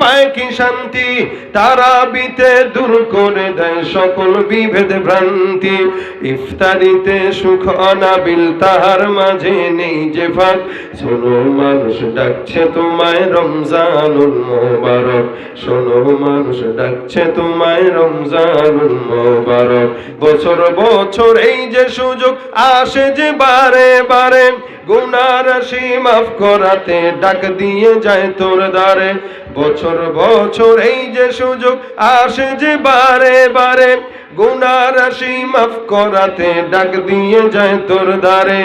পায় কি শান্তি? তারাবিতে দূর করে দেয় সকল বিভেদ ভ্রান্তি। ইফতারিতে সুখ অনাবিল, তাহার মাঝে নেই যে ফাঁক। শোনো মানুষ ডাকছে তোমায় রমজানুল মোবারক। শোনো মানুষ ডাকছে তোমায় রমজানুল মোবারক। বছর বছর এই যে সুযোগ আসে যে বারে বারে। গুনার মাফ করাতে ডাক দিয়ে যায় তোর দ্বারে। বছর বছর এই যে সুযোগ আসে যে বারে বারে। গুনার রাশি মাফ করাতে ডাক দিয়ে যায় তোর দ্বারে।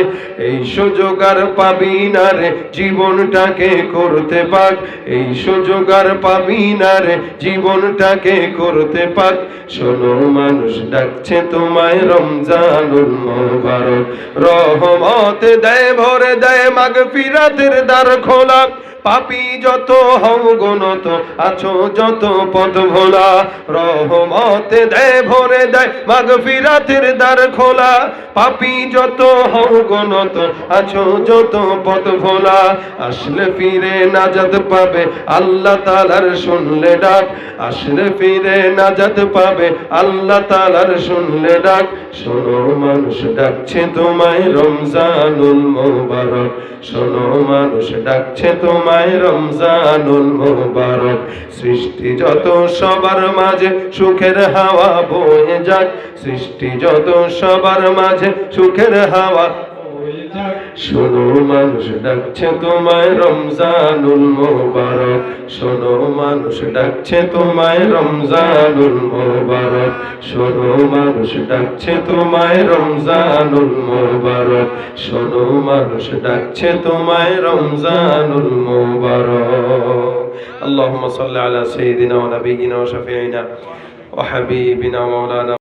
এই সুযোগ আর পাবি না রে, জীবনটাকে করতে পাক। এই সুযোগ আর পাবি না রে, জীবনটাকে করতে পাক। শোনো মানুষ, ডাকছে তোমায় রমজানুল মোবারক। রহমত দেয়, ভরে দেয় মাগ ফিরাতের দ্বার খোলা। পাপি যত হও গণত, আছো যত পদ ভোলা রহমতে দেয় ভরে দেয় মাগ ফিরাতের দ্বার খোলা। পাপি যত হও গণত, আছো যত পদ ভোলা আসলে ফিরে নাজাত পাবে, আল্লাহ তালার শুনলে ডাক। আসলে ফিরে নাজাদ পাবে, আল্লাহ তালার শুনলে ডাক। শোনো মানুষ ডাকছে তোমায় রমজানুল মোবারক। শোনো মানুষ ডাকছে তোমায় রমজানুল মুবারক, সৃষ্টি যত সবার মাঝে সুখের হাওয়া বয়ে যাক সৃষ্টি যত সবার মাঝে সুখের হাওয়া শোনো মানুষ ডাকছে তোমায় রমজানুল মোবারক শোনো মানুষ ডাকছে তোমায় রমজানুল মোবারক শোনো মানুষ ডাকছে তোমায় রমজানুল মোবারক শোনো মানুষ ডাকছে তোমায় রমজানুল মোবারক اللهم صل على سيدنا ونبينا وشفيعنا وحبيبنا مولانا